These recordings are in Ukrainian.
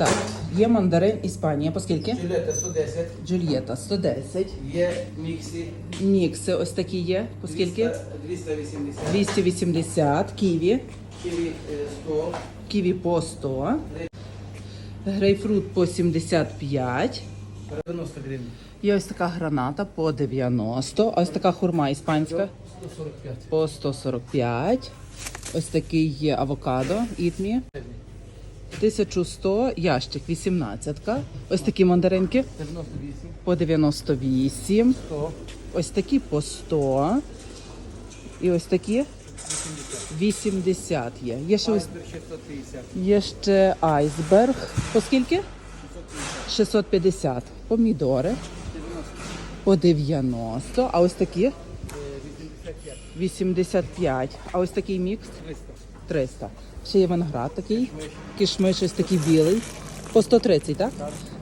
Так, є мандарин Іспанія. По скільки? Жилета 110. Джульєта 110. Є міксі. Нікси ось такі є. По скільки? 200, 280. 280. Ківі. Ківі е, 100. Ківі по 100. Грейпфрут по 75. 90 гривень. Є ось така граната по 90. Ось така хурма іспанська 145. по 145. Ось такий є авокадо ітмі. 1100 ящик 18. Ось такі мандаринки 98. по 98. 100. Ось такі по 100. І ось такі 80 є. Є ще ось 650. Є ще айсберг. По скільки? 650. Помідори. По 90. А ось такі? 85. А ось такий мікс? 300. 300. Ще є виноград такий. Кишмиш ось такий білий. По 130, так?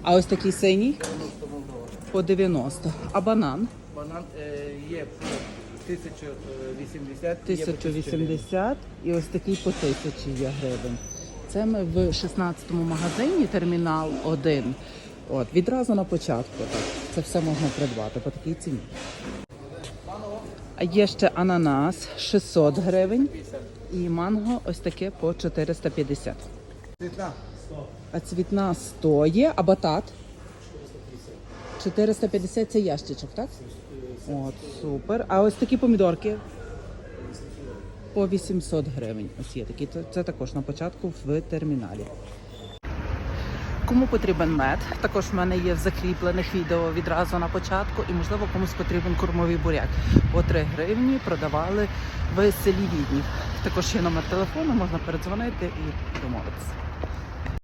А ось такий синій? По 90. А банан? Банан е, є по 1080. 1080 і ось такий по 1000 є гривень. Це ми в 16-му магазині термінал 1. От відразу на початку так. Це все можна придбати по такій ціні. А є ще ананас 600 гривень і манго ось таке по 450. Цвітна. А цвітна 100 є, а батат 450 це ящичок, так? От, супер. А ось такі помідорки по 800 гривень. Ось є такі. Це, це також на початку в терміналі. Кому потрібен мед, також в мене є в закріплених відео відразу на початку, і можливо комусь потрібен кормовий буряк. По 3 гривні продавали в селі Віднів. Також є номер телефону, можна передзвонити і домовитися.